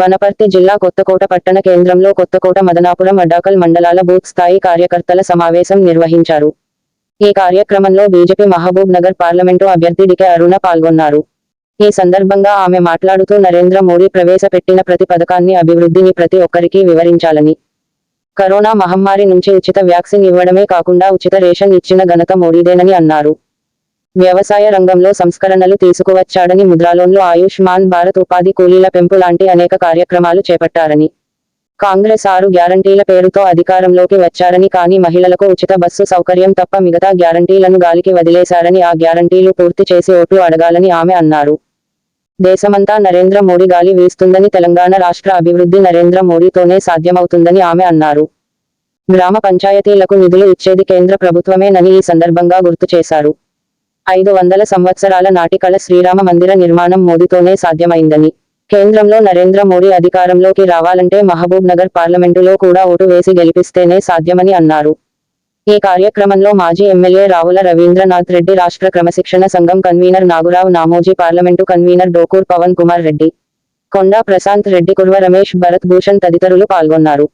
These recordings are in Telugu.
వనపర్తి జిల్లా కొత్తకోట పట్టణ కేంద్రంలో కొత్తకోట మదనాపురం అడ్డాకల్ మండలాల బూత్ స్థాయి కార్యకర్తల సమావేశం నిర్వహించారు. ఈ కార్యక్రమంలో బీజేపీ మహబూబ్ నగర్ పార్లమెంటు అభ్యర్థి డికే అరుణ పాల్గొన్నారు. ఈ సందర్భంగా ఆమె మాట్లాడుతూ నరేంద్ర మోడీ ప్రవేశపెట్టిన ప్రతి పథకాన్ని అభివృద్ధిని ప్రతి ఒక్కరికి వివరించాలని. కరోనా మహమ్మారి నుంచి ఉచిత వ్యాక్సిన్ ఇవ్వడమే కాకుండా ఉచిత రేషన్ ఇచ్చిన ఘనత మోడీదేనని అన్నారు. వ్యవసాయ రంగంలో సంస్కరణలు తీసుకువచ్చాడని ముద్రాలోన్లు ఆయుష్మాన్ భారత్ ఉపాధి కూలీల పెంపు లాంటి అనేక కార్యక్రమాలు చేపట్టారని. కాంగ్రెస్ ఆరు గ్యారంటీల పేరుతో అధికారంలోకి వచ్చారని కానీ మహిళలకు ఉచిత బస్సు సౌకర్యం తప్ప మిగతా గ్యారంటీలను గాలికి వదిలేశారని ఆ గ్యారంటీలు పూర్తి చేసి ఓట్లు అడగాలని ఆమె అన్నారు. దేశమంతా నరేంద్ర మోడీ గాలి వీస్తుందని తెలంగాణ రాష్ట్ర అభివృద్ధి నరేంద్ర మోడీతోనే సాధ్యమవుతుందని ఆమె అన్నారు. గ్రామ పంచాయతీలకు నిధులు ఇచ్చేది కేంద్ర ప్రభుత్వమేనని ఈ సందర్భంగా గుర్తు చేశారు. ఐదు వందల సంవత్సరాల నాటి కళ శ్రీరామ మందిర నిర్మాణం మోదీతోనే సాధ్యమైందని. కేంద్రంలో నరేంద్ర మోడీ అధికారంలోకి రావాలంటే మహబూబ్ నగర్ పార్లమెంటులో కూడా ఓటు వేసి గెలిపిస్తేనే సాధ్యమని అన్నారు. ఈ కార్యక్రమంలో మాజీ ఎమ్మెల్యే రావుల రవీంద్రనాథ్ రెడ్డి రాష్ట్ర క్రమశిక్షణ సంఘం convener Nagurao Namoji parliament convener Dokur Pavan Kumar Reddy Konda Prashant Reddy Kurva Ramesh Bharat Bhushan తదితరులు పాల్గొన్నారు.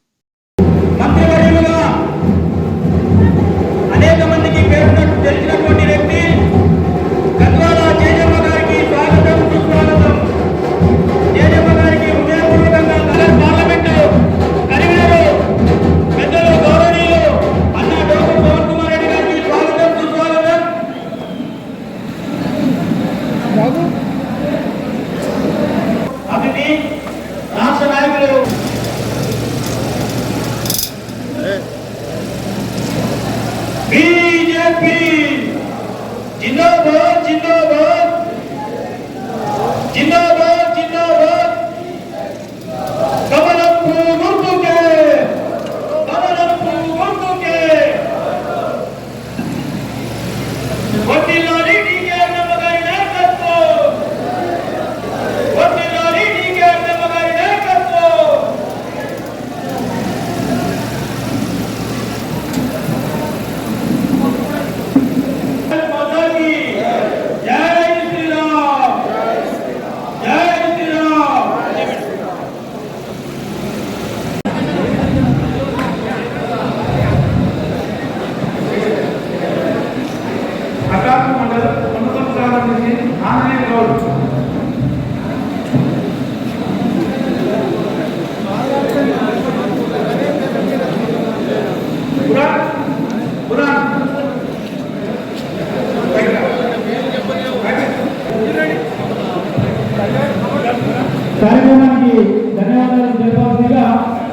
కార్యక్రమానికి ధన్యవాదాలు తెలిపాల్సిందిగా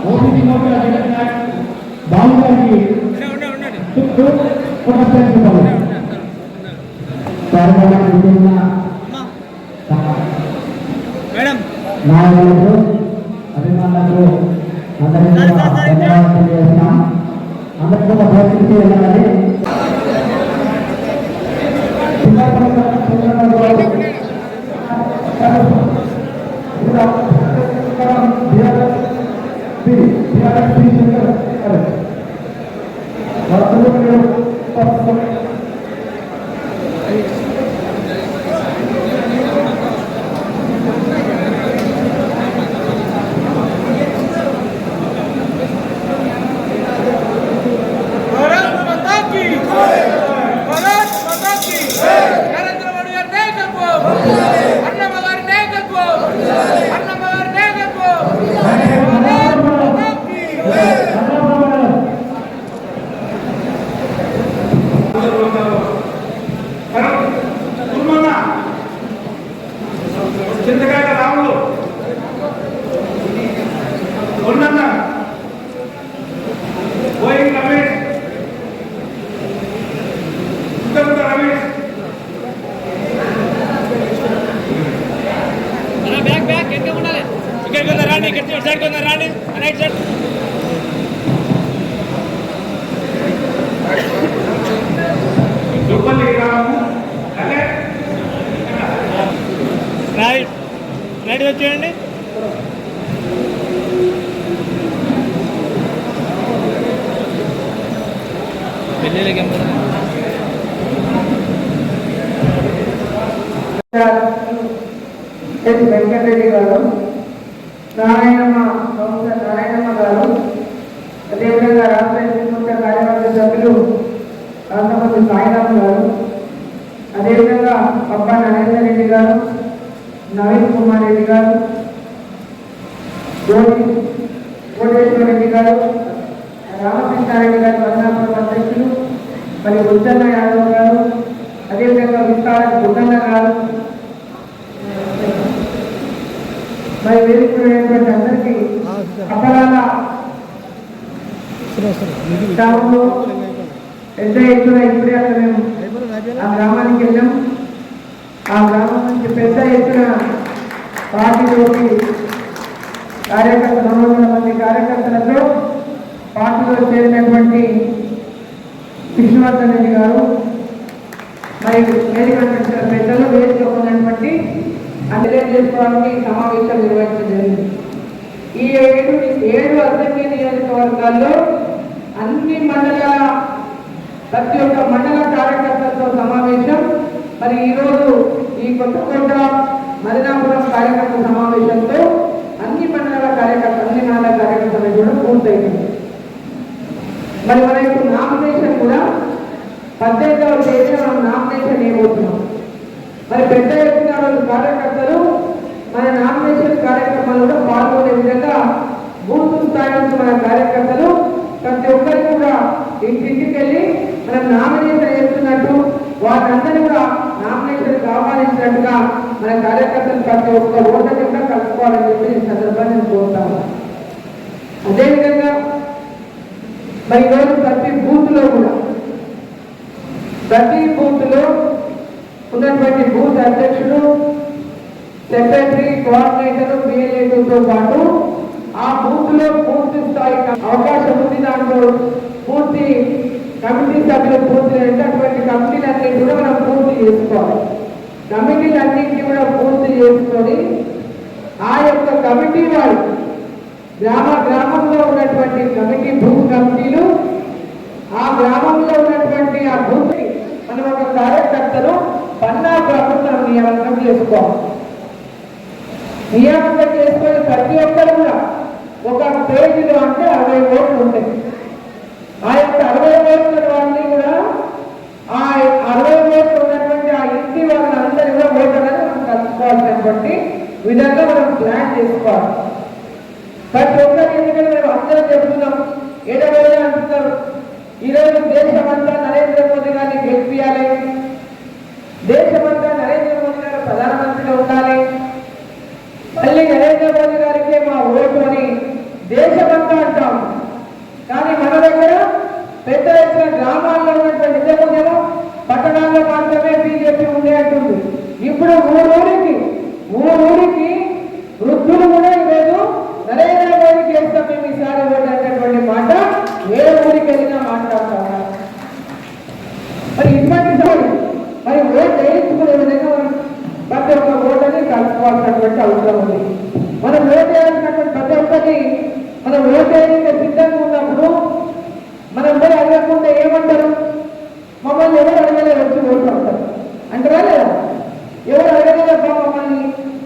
మోర్చా అధ్యక్ష నాయక్ బాబు గారికి నాయకులకు అభిమానులకు అందరికీ ధన్యవాదాలు తెలియజేస్తున్నాం. అందరికీ కూడా వెళ్ళాలని రైట్ వచ్చేయండి పెళ్ళిళ్ళకి ఎస్ వెంకటరెడ్డి గారు నారాయణమ్మ సంస్థ నారాయణమ్మ గారు అదేవిధంగా రాష్ట్ర ఎన్నికల కార్యవర్గ సభ్యులు రాష్ట్రపతి సాయిరామ్ గారు అదేవిధంగా పప్ప నరేందర్ రెడ్డి గారు నవీన్ కుమార్ రెడ్డి గారు కోటి కోటేశ్వర రెడ్డి గారు రామకృష్ణారెడ్డి గారు వదనాపురం అధ్యక్షులు మరి ఉజ్జన్న యాదవ్ గారు అదేవిధంగా విస్తార గుండన్న గారు మరి వేదికటువంటి అందరికీ అపరాల టౌన్లో పెద్ద ఎత్తున ఇప్పుడే అక్కడ మేము ఆ గ్రామానికి వెళ్ళాం. ఆ గ్రామం నుంచి పెద్ద ఎత్తున పార్టీలోకి కార్యకర్త రెండు వందల మంది కార్యకర్తలతో పార్టీలో చేరినటువంటి విష్ణువర్ధన్ రెడ్డి గారు మరి వేదిక పెద్దలు వేదిక ఉన్నటువంటి అందరే చేసుకోవడానికి సమావేశం నిర్వహించడం జరిగింది. ఈ ఏడు ఏడు అసెంబ్లీ నియోజకవర్గాల్లో అన్ని మండలాల ప్రతి ఒక్క మండల కార్యకర్తలతో సమావేశం మరి ఈరోజు ఈ కొత్తకోట మదినాపురం కార్యకర్త సమావేశంతో అన్ని మండలాల కార్యకర్త అన్ని మండల కార్యకర్తలు కూడా పూర్తయింది. మరి మన యొక్క నామినేషన్ కూడా పద్దెనిమిదవ తేదీన మనం నామినేషన్ ఏమవుతున్నాం? మరి పెద్ద ఎత్తున వాళ్ళు కార్యకర్తలు మన నామినేషన్ కార్యక్రమాల్లో కూడా పాల్గొనే విధంగా బూత్ స్థాయి నుంచి మన కార్యకర్తలు ప్రతి ఒక్కరికి కూడా ఇంటింటికి వెళ్ళి మనం నామినేషన్ చేస్తున్నట్టు వారందరినీ కూడా నామినేషన్ ఆహ్వానించినట్టుగా మన కార్యకర్తలు ప్రతి ఒక్క ఓటర్ని కూడా కలుసుకోవాలని చెప్పి ఈ సందర్భాన్ని నేను కోరుతాను అదేవిధంగా మరి ఈరోజు ప్రతి బూత్లో కూడా ప్రతి బూత్లో ఉన్నటువంటి బూత్ అధ్యక్షుడు సెక్రటరీ కోఆర్డినేటర్ బిఎల్ఏతో పాటు ఆ బూత్లో పూర్తి స్థాయి అవకాశం ఉంది. దాంట్లో పూర్తి కమిటీ సభ్యులు పూర్తి అటువంటి కమిటీలన్నీ కూడా మనం పూర్తి చేసుకోవాలి. కమిటీలన్నింటినీ కూడా పూర్తి చేసుకొని ఆ యొక్క కమిటీ వారు గ్రామ గ్రామంలో ఉన్నటువంటి కమిటీ భూ కమిటీలు ఆ గ్రామంలో ఉన్నటువంటి ఆ భూమి మనం ఒక కార్యకర్తను పన్నా ప్రభుత్వం నియామకం చేసుకోవాలి. నియామకం చేసుకొని ప్రతి ఒక్కరు కూడా ఒక పేజీలో అంటే అరవై ఓట్లు ఉంటాయి. ఆ యొక్క అరవై ఓట్ల వాళ్ళని కూడా ఆ అరవై ఓట్లు ఉన్నటువంటి ఆ ఇంటి వాళ్ళందరూ కూడా ఓటర్లను మనం కలుసుకోవాల్సినటువంటి విధంగా మనం ప్లాన్ చేసుకోవాలి. ప్రతి ఒక్కరు ఎందుకంటే మేము అందరం చెప్తున్నాం ఏడవై అంటున్నారు. ఈరోజు దేశమంతా నరేంద్ర మోదీ గారిని గెలిపియాలి. దేశమంతా ప్రధానమంత్రిగా ఉండాలి. మళ్ళీ నరేంద్ర మోదీ గారికి మా ఓటు అని దేశమంతా అంటాం. కానీ మన దగ్గర పెద్ద ఎత్తున గ్రామాల్లో ఉన్నటువంటి నిజమేమో పట్టణాల్లో మాత్రమే బీజేపీ ఉండే అంటుంది. ఇప్పుడు ఊరూరికి ఊరూరికి వృద్ధులు కూడా ఈరోజు నరేంద్ర మోదీకి వేస్తాం మేము ఈసారి ఓటు అనేటువంటి మాట ఏ ఊరికి వెళ్ళినా మాట్లాడతాం మరి ఇటువంటి సమయం మరి ఓటు వేయించుకునే విధంగా మనం ప్రతి ఒక్క ఓటని కలుసుకోవాల్సినటువంటి అవసరం ఉంది మనం ఓటు వేయాల్సినటువంటి ప్రతి ఒక్కటి మనం ఓటు వేయడానికి సిద్ధంగా ఉన్నప్పుడు మనం పోయి అడగకుండా ఏమంటారు మమ్మల్ని ఎవరు అడగలేదు వచ్చి ఓటు అంటారు అంటారా లేదా ఎవరు అడగలేదబ్బా మమ్మల్ని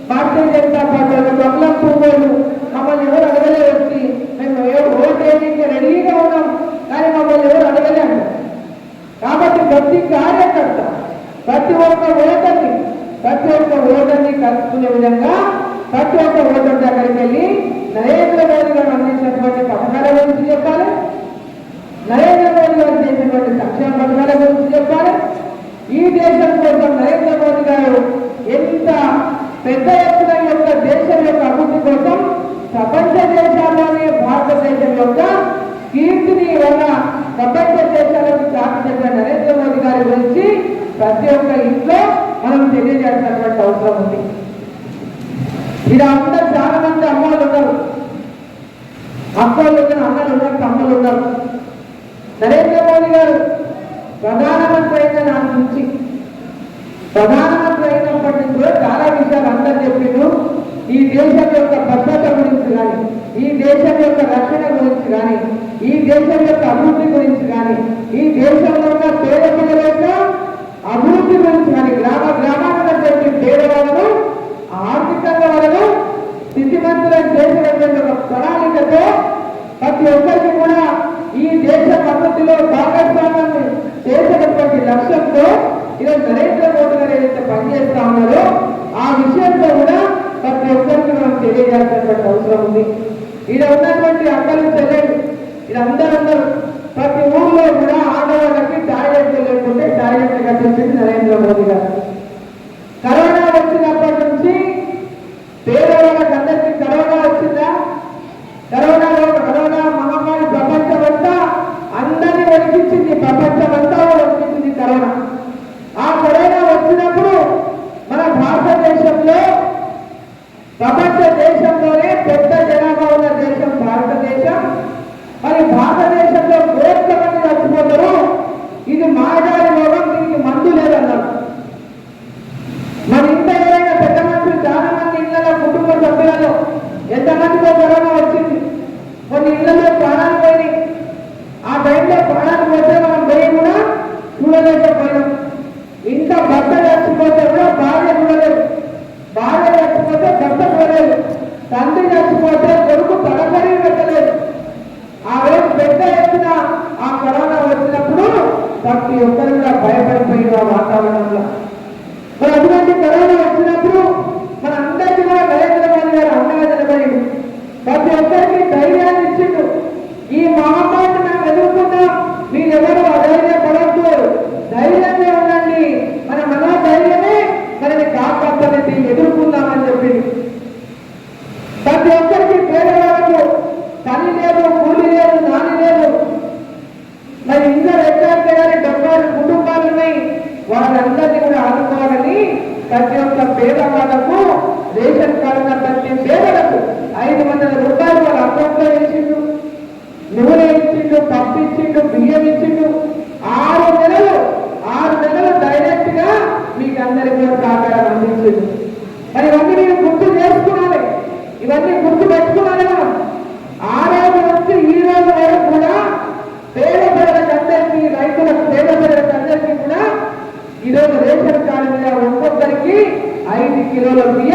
భారతీయ జనతా పార్టీ వాళ్ళు కమలం పువ్వులు మమ్మల్ని ఎవరు అడగలేదు వచ్చి మేము ఎవరు ఓటు వేయడానికి రెడీగా ఉన్నాం కానీ మమ్మల్ని ఎవరు అడగలే అంటారు కాబట్టి ప్రతి కార్యకర్త ప్రతి ఒక్క ఓటర్ని ప్రతి ఒక్క ఓటర్ని కలుపుకునే విధంగా ప్రతి ఒక్క ఓటర్ దగ్గరికి వెళ్ళి నరేంద్ర మోదీ గారు అందించినటువంటి పథకాల గురించి చెప్పాలి నరేంద్ర మోదీ గారు చేసినటువంటి సంక్షేమ పథకాల గురించి చెప్పాలి ఈ దేశం కోసం నరేంద్ర మోదీ గారు ఎంత పెద్ద ఎత్తున యొక్క దేశం యొక్క అభివృద్ధి కోసం ప్రపంచ దేశాల్లోనే భారతదేశం యొక్క కీర్తిని వల్ల ప్రపంచ దేశాలకు చాటి చెప్పిన నరేంద్ర మోదీ గారి గురించి ప్రతి ఒక్క ఇంట్లో మనం తెలియజేసినటువంటి అవసరం ఉంది. ఇది అందరూ చాలా మంది అమ్మాయిలు ఉన్నారు. అక్కలు ఉన్నారు అన్నలు ఉన్నారు తమ్ములు ఉన్నారు. నరేంద్ర మోదీ గారు ప్రధానమంత్రి అయిన నాటి నుంచి ప్రధాన అయినప్పటి నుంచి కూడా చాలా విషయాలు అందరు చెప్పిండ్రు. ఈ దేశం యొక్క భద్రత గురించి కానీ ఈ దేశం యొక్క రక్షణ గురించి కానీ ఈ దేశం యొక్క అభివృద్ధి గురించి కానీ ఈ దేశంలో ఉన్న పేద పిల్లల యొక్క అభివృద్ధి చచ్చిపోతే కొడుకు తడబడి పెట్టలేదు. ఆ రోజు పెద్ద ఎత్తున ఆ కరోనా వచ్చినప్పుడు ప్రతి ఒక్కరిగా కూడా భయపడిపోయిన వాతావరణంలో. మరి అటువంటి కరోనా వచ్చినప్పుడు మన అందరికీ కూడా నరేంద్ర మోడీ గారు అండగా నిలబడి ప్రతి ఒక్కరికి ధైర్యాన్ని ఇచ్చిండు. ఈ మహమ్మారిని మేము ఎదుర్కొన్నాం మీరెవరు ఇచ్చిండు పంపించిండు బియ్యం ఇచ్చిండు ఆరు నెలలు ఆరు నెలలు డైరెక్ట్గా మీకు అందరికి కూడా సహకారం అందించిండు. మరి ఇవన్నీ నేను గుర్తు చేసుకున్నాను ఇవన్నీ గుర్తు పెట్టుకున్నాను మనం. ఆ రోజు నుంచి ఈ రోజు వరకు కూడా పేద ప్రజలకు అందరికీ రైతులకు పేద ప్రజలకు అందరికీ కూడా ఈరోజు రేషన్ కార్డు మీద ఒక్కొక్కరికి ఐదు కిలోల బియ్యం